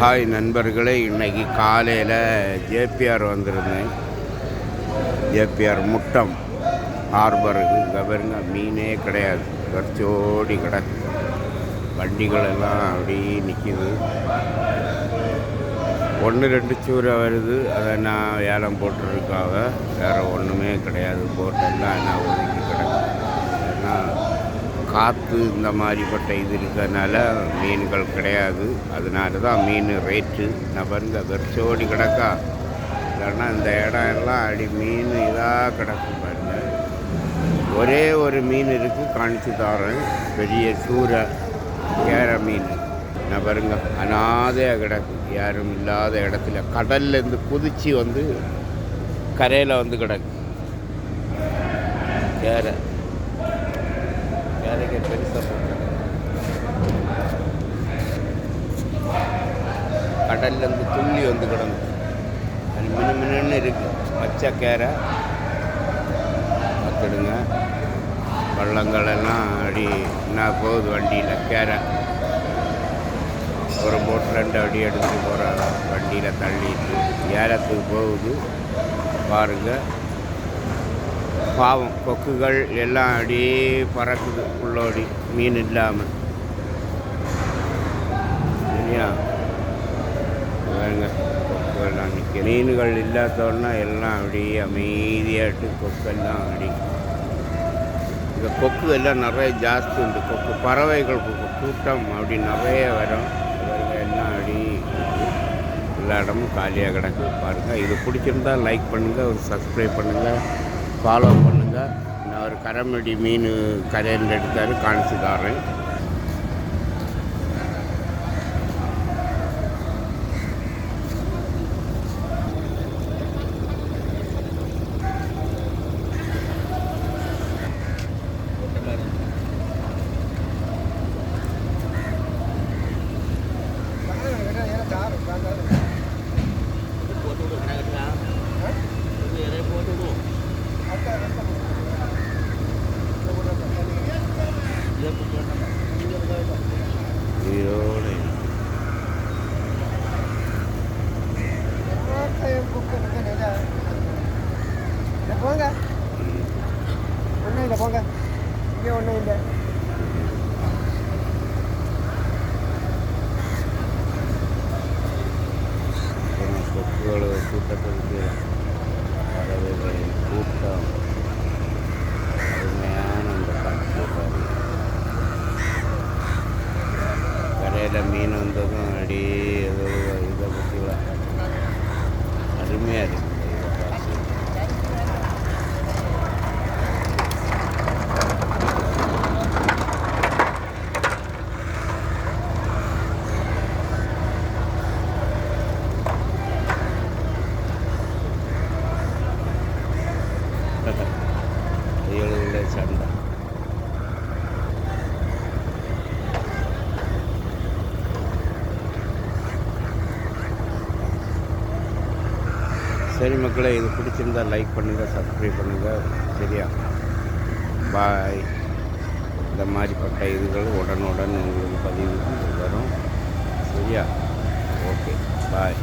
Hi நண்பர்களே இன்னைக்கு காலையில் ஜேபிஆர் வந்திருந்தேன். ஜேபிஆர் முட்டம் ஹார்பருக்கு இங்கே பாருங்க மீனே கிடையாது. வரிச்சோடி கிடக்கு வண்டிகள் எல்லாம் அப்படியே நிற்கிது ஒன்று ரெண்டு சூரை வருது. அதை நான் ஏலம் போட்டிருக்காக வேறு ஒன்றுமே கிடையாது. போட்டெல்லாம் என்ன ஒதுக்கி காற்று இந்த மாதிரிப்பட்ட இது இருக்கிறதுனால மீன்கள் கிடையாது. அதனால தான் மீன் ரேட்டு நான் பாருங்க வெறிச்சோடி கிடக்கா. இல்லைன்னா இந்த இடம் எல்லாம் அடி மீன் இதாக கிடக்கும் பாருங்க. ஒரே ஒரு மீன் இருக்குது காணிச்சு தரேன். பெரிய சூரை கேர மீன் நான் பாருங்க அனாதையாக கிடக்கு. யாரும் இல்லாத இடத்துல கடல்லேருந்து குதிச்சு வந்து கரையில் வந்து கிடக்கு. கேரை கேரைக்கு பெருசாக கடல்லேருந்து துள்ளி வந்து கிடந்து அது மினு மினுன்னு இருக்குது பச்சை கேரை. பார்த்துடுங்க. பள்ளங்களெல்லாம் அடி என்ன போகுது வண்டியில்? கேரை. ஒரு போட் ரெண்டு அடி எடுத்துகிட்டு போகிறாங்க வண்டியில் தள்ளிட்டு ஏலத்துக்கு போகுது. பாருங்கள் பாவம் கொக்குகள் எல்லாம் அப்படியே பறக்குது உள்ளோடி மீன் இல்லாமல் சரியா? பாருங்க கொக்குகள்லாம் நிற்க மீன்கள் இல்லாதோன்னா எல்லாம் அப்படியே அமைதியாட்டு கொக்கெல்லாம் அப்படி. இந்த கொக்கு எல்லாம் நிறைய ஜாஸ்தி உண்டு. கொக்கு பறவைகள் கொக்கு கூட்டம் அப்படி நிறைய வரும். எல்லாம் அப்படி எல்லா இடமும் காலியாக கிடக்கு. பாருங்கள் இது பிடிச்சிருந்தா லைக் பண்ணுங்கள் ஒரு சப்ஸ்கிரைப் பண்ணுங்கள் ஃபாலோ பண்ணுங்கள் நான் ஒரு கரமடி மீன் கரையில் எடுத்தார் காணிச்சு தரேன் இதோட போங்க. ஒன்றும் இல்லை போங்க. இங்கே ஒன்றும் இல்லை. கொக்குகள் கூட்டத்திற்கு கூட்டம் அருமையான அந்த காட்சியை பாருங்க கரையில் மீன் வந்ததும் அப்படியே ஏதோ இதை பற்றிலாம் அருமையாக இருக்குது இதை பார்த்து புயலுள்ள சண்டை சரி மக்களே இது பிடிச்சிருந்தா லைக் பண்ணுங்கள் சப்ஸ்கிரைப் பண்ணுங்கள் சரியா? பாய் இந்த மாதிரிப்பட்ட இதுகள் உடனுடன் உங்களுக்கு பதிவு வரும். சரியா? Okay bye